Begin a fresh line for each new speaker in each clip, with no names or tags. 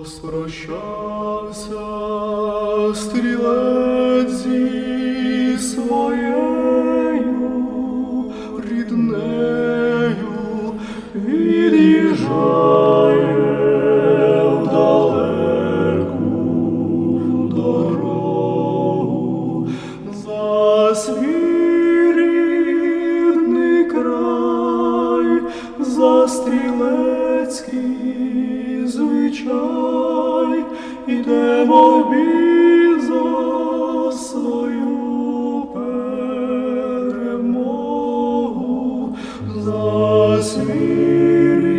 Розпрощався стрілець зі своєю ріднею, від'їжджає в далеку дорогу. За свій рідний край, за стрілецький звичай, ідемо в бій за свою перемогу, за свій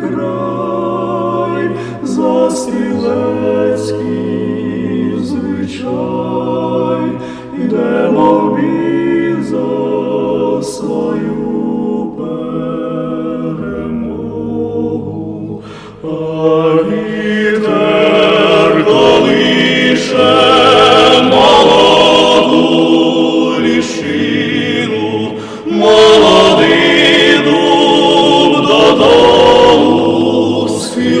край, за стрілецький звичай, ідемо бій за свою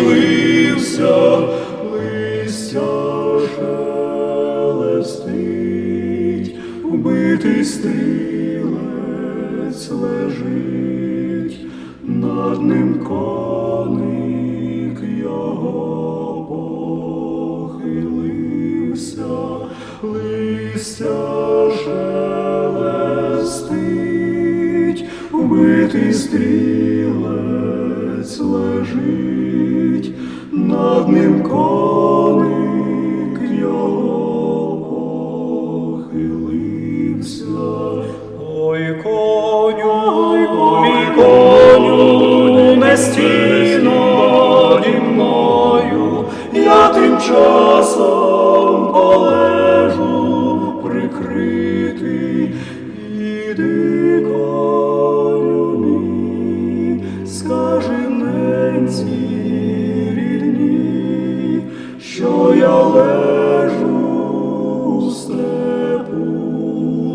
схилився, листя шелестить, убитий стрілець лежить, над ним коник його похилився, листя шелестить, убитий стрілець лежить, над ним коник його похилився. Ой, коню, ой, коню, не стій наді мною, я тим часом я лежу у степу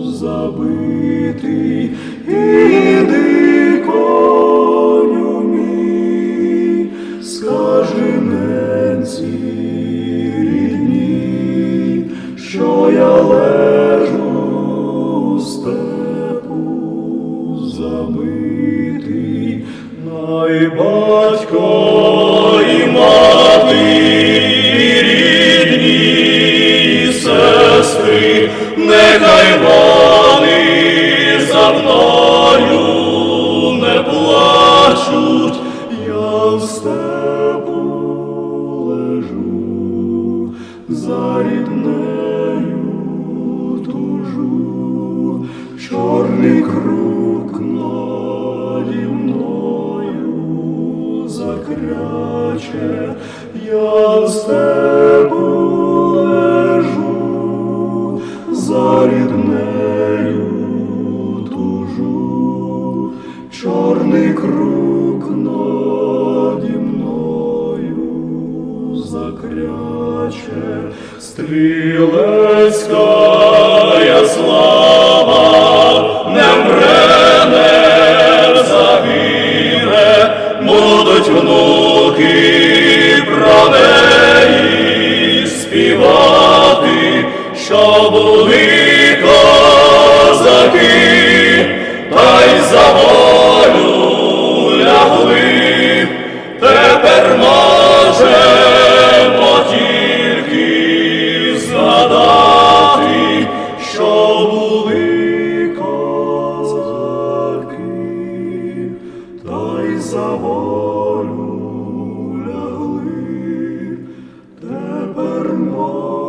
забитий, іди коню мій, скажи ненці рідні, що я лежу у степу забитий, най батько і мати, нехай вони за мною не плачуть, я в степу лежу, за ріднею тужу, чорний круг наді мною закряче, я в степу лежу, за ріднею тужу, чорний круг наді мною закряче, стрілецька слава не мре, не загине, будуть внуки про неї співати, що були козаки, та й за волю лягли, тепер можемо тільки згадати, що були козаки, за волю лягли, тепер можемо